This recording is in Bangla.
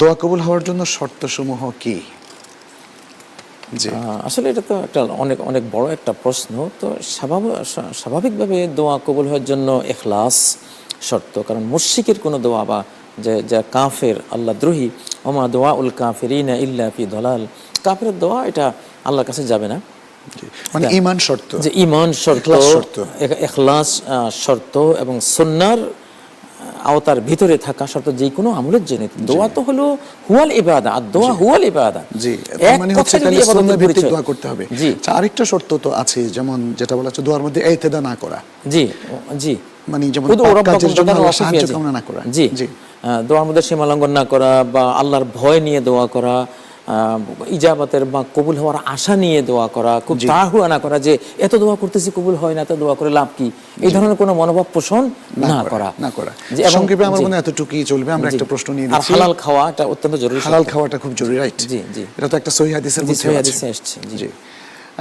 দোয়া কবুল হওয়ার জন্য শর্তসমূহ কি? আসলে এটা তো একটা অনেক অনেক বড় একটা প্রশ্ন। তো স্বাভাবিক স্বাভাবিকভাবে দোয়া কবুল হওয়ার জন্য এখলাস শর্ত। কারণ মুশিকের কোনো দোয়া বা যে যা কাফের আল্লাহ দ্রোহী ওমা দোয়া উল কাফেরিনা ইল্লা ফি দলাল কাফের দোয়া এটা আল্লাহর কাছে যাবে না। মানে ইমান শর্ত। যে ইমান শর্ত। এখলাস শর্ত এবং সন্ন্যার আওতার ভিতরে থাকা শর্ত যে কোনো আমলের জন্য। দোয়া তো হলো হুয়াল ইবাদা আর দোয়া হুয়াল ইবাদা। জি মানে হচ্ছে তাহলে সুন্নাহ ভিত্তিক দোয়া করতে হবে। জি। আচ্ছা, আরেকটা শর্ত তো আছে যেমন যেটা বলা হচ্ছে দোয়ার মধ্যে এইতেদা না করা। জি জি। মানে যেমন কাজের জন্য আল্লাহ সাহায্য কামনা না করা। জি। জি। দোয়ার মধ্যে সীমা লঙ্ঘন না করা বা আল্লাহর ভয় নিয়ে দোয়া করা ইজাবাতের বা কবুল হওয়ার আশা নিয়ে দোয়া করা খুব তাড়াহুড়া না করা যে এত দোয়া করতেছি কবুল হয় না তো দোয়া করে লাভ কি? এই ধরনের কোনো মনোভাব পোষণ না করা না করা। যে সংক্ষেপে আমার মনে হয় এতটুকুই চলবে। আমরা একটা প্রশ্ন নিয়ে আর হালাল খাওয়া এটা অত্যন্ত জরুরি হালাল খাওয়াটা খুব জরুরি রাইট জি, জি। এটা তো একটা সহি হাদিসের মধ্যে আছে। জি। জি।